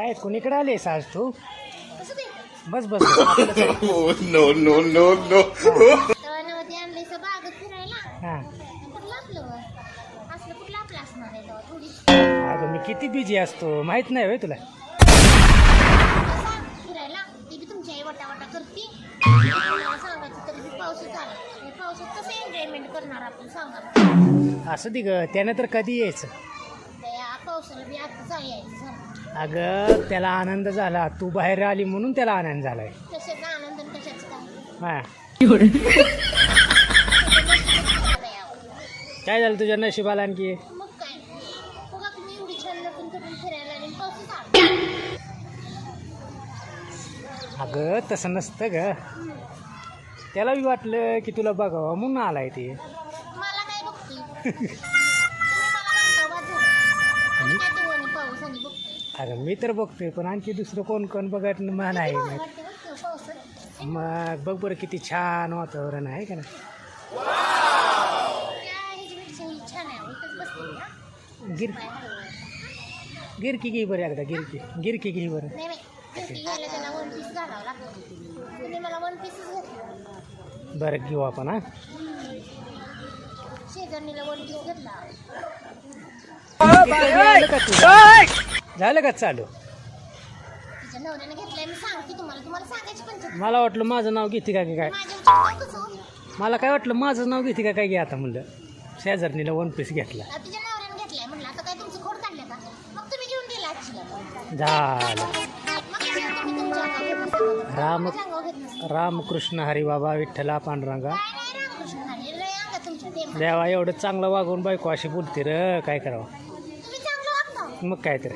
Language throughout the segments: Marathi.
काय कुणीकडे आलीस आज तू? बस बस नव्हती आणली असं बागेत फिरायला. हा. कुठलं आपलं वर? असलं कुठलं आपलं असणार आहे तेव्हा? थोडी. अगं मी किती बिझी असतो माहीत नाही होय तुला. असं फिरायला. ती बी तुमची आई वटा वटा करते. मला सांगायचं तरी बी पावसात आला. आणि पावसात कसं एन्जॉयमेंट करणार आपण सांगा असं दि ग त्यानं तर कधी यायचं? त्या पावसाला बी आता जा यायचं झालं अगं त्याला आनंद झाला. तू बाहेर आली म्हणून त्याला आनंद झालाय. कशाचा आनंद आणि कशाचं काय? हा. झालं तुझ्या नशिबाला आणखी? मग काय? बघा तुम्ही एवढी छान नटून थटून फिरायला आणि आला. अगं तसं नसतं ग. त्याला बी वाटलं की तुला बघावं म्हणून आलाय ते. मला काय बघते? अगं मी तर बघतोय पण आणखी दुसरं कोण कोण बघत मान आहे मग बघ बरं किती छान वातावरण आहे का ना ही गिर. गिरकी घे बरं एकदा गिरकी. गिरकी घे बरं. बरं घेऊ आपण हा. शेजारणीला वन पीस घेतला. झालं का चालू? तिच्या नवऱ्याने घेतलाय मी सांगते तुम्हाला. तुम्हाला सांगायची पण मला वाटलं माझं नाव घेते का की काय? माझ्या उचलून कसं होईल? मला काय वाटलं माझं नाव घेते का काय घे आता म्हणलं? शेजारणीला वन पीस घेतला. आता तिच्या नवऱ्याने घेतलाय म्हणलं. आता काय तुमचं खोड काढलं का? मग तुम्ही घेऊन गेला आजची झालं. मग काय तुम्ही तुमच्या अंगावर घेत नसता. राम माझ्या अंगावर घेत नसता. रामकृष्ण हरिबाबा विठ्ठला पांडुरंगा. काय नाही रामकृष्ण हरी, लय अंगात तुमच्या प्रेम. देवा एवढं चांगलं वागून बायको अशी बोलते र काय करावं? तुम्ही चांगलं वागता. मग काय तर.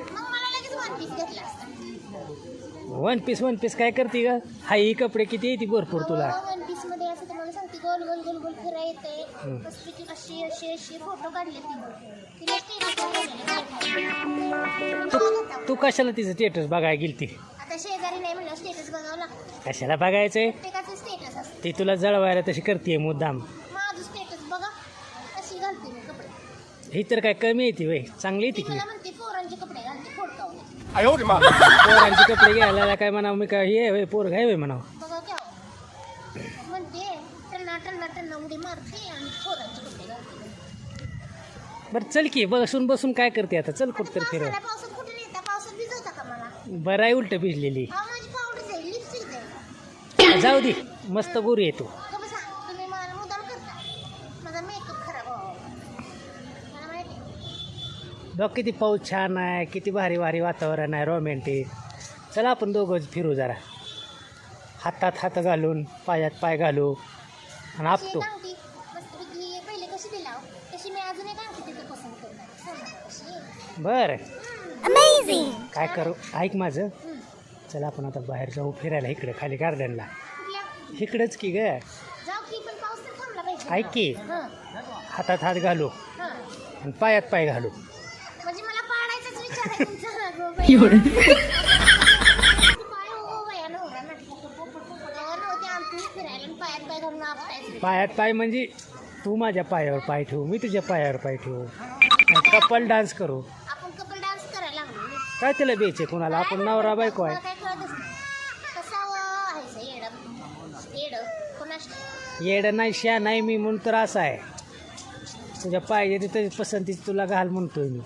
One piece. वन पीस काय करते ग? हाय ही कपडे किती येते भरपूर तुला? वन पीसमध्ये असं तुम्हाला सांगते गोल गोल गोल गोल फिरा येते. हम्म. मस्तपैकी अशी अशी अशी फोटो काढले तिने. तू तू कशाला तिचं स्टेटस बघायला गेली ती आता शेजारी नाही म्हणलं स्टेटस बघावं लागतं. कशाला बघायचंय? प्रत्येकाचं स्टेटस असतं. ती तुला जळवायला तशी करते मुद्दाम. माझं स्टेटस बघा. अशी घालते मी कपडे. ही तर काय कमी येते वय. चांगली येते ती की मला म्हणते पोरांचे कपडे घालते फोटो पोरांचे कपडे घ्यायला काय म्हणावं मी काय हे वय पोर म्हणावं? बघा क्या म्हणते टन्ना टन्ना टन्ना उडी मारते आणि पोरांचे कपडे घालते. बरं चल की बसून बसून काय करते आता? चल कुठं तर फिरव. पावसाळ्या पावसात कुठे नेता पावसात भिजवता का मला? बरं आहे उलट भिजलेली. हा माझी पावडर जाईल लिपस्टिक जाईल जाऊ दे मस्त गोरी येतो का बघ किती पाऊस छान आहे किती भारी भारी वातावरण आहे रोमॅन्टिक चला आपण दोघं फिरू जरा. हातात हात घालून पायात पाय घालू आणि आपतो हो, बरं. काय करू? ऐक माझं. चला आपण आता बाहेर जाऊ फिरायला इकडे खाली गार्डनला. इकडंच की ग. ऐक की. हातात हात घालू. आणि पायात पाय घालू. पायात पाय म्हणजे तू माझ्या पायावर पाय ठेवू मी तुझ्या पायावर पाय ठेवू. कपल डान्स करू. आपण कपल डान्स करायला लागलो काय त्याला बेचे कोणाला? आपण नवरा बायको आहे. काय कळतच नाही येडं. येडं. कोणास येडं नाही शा नाही मी म्हणून तर असं आहे. तुझ्या पाहिजे तिथं पसंतीच तुला घाल म्हणतोय मी.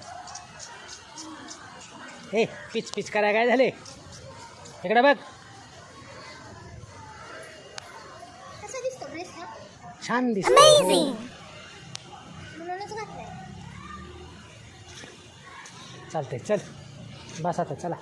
हे पिच पिच करा काय झाले? इकडे बघ. छान दिसत. चालतंय चल. बस आता चला.